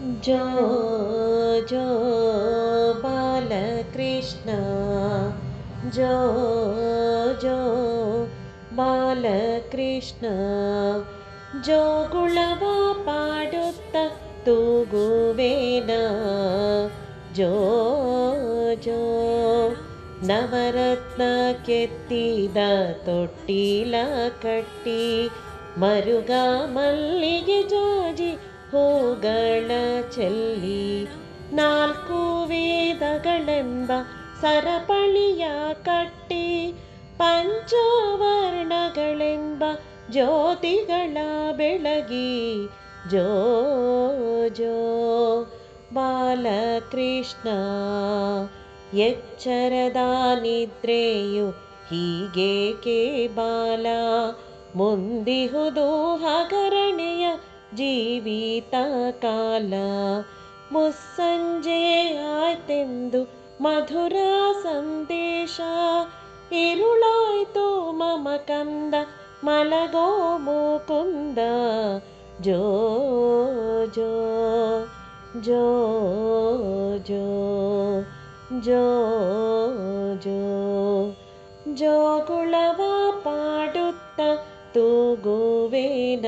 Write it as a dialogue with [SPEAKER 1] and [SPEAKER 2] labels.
[SPEAKER 1] जो जो बालकृष्ण जो जो बालकृष्ण जोगुळवा पाडु वेना जो जो नवरत्न तील कटि मरुगामल्ले ಹೂಗಳ ಚೆಲ್ಲಿ ನಾಲ್ಕು ವೇದಗಳೆಂಬ ಸರಪಳಿಯ ಕಟ್ಟಿ ಪಂಚವರ್ಣಗಳೆಂಬ ಜ್ಯೋತಿಗಳ ಬೆಳಗಿ ಜೋ ಜೋ ಬಾಲಕೃಷ್ಣ ಎಚ್ಚರದ ನಿದ್ರೆಯು ಹೀಗೇಕೆ ಬಾಲ ಮುಂದಿಹುದು ಹಗರಣೆಯ ಜೀವಿತ ಕಾಲ ಮುಸ್ಸಂಜೆ ಆಯ್ತೆಂದು ಮಧುರ ಸಂದೇಶ ಇರುಳಾಯ್ತು ಮಮ ಕಂದ ಮಲಗೋ ಮುಕುಂದ ಜೋ ಜೋ ಜೋ ಜೋ ಜೋ ಜೋ ಜೋಗುಳವ ಪಾಡುತ್ತ ತೂಗುವೇನ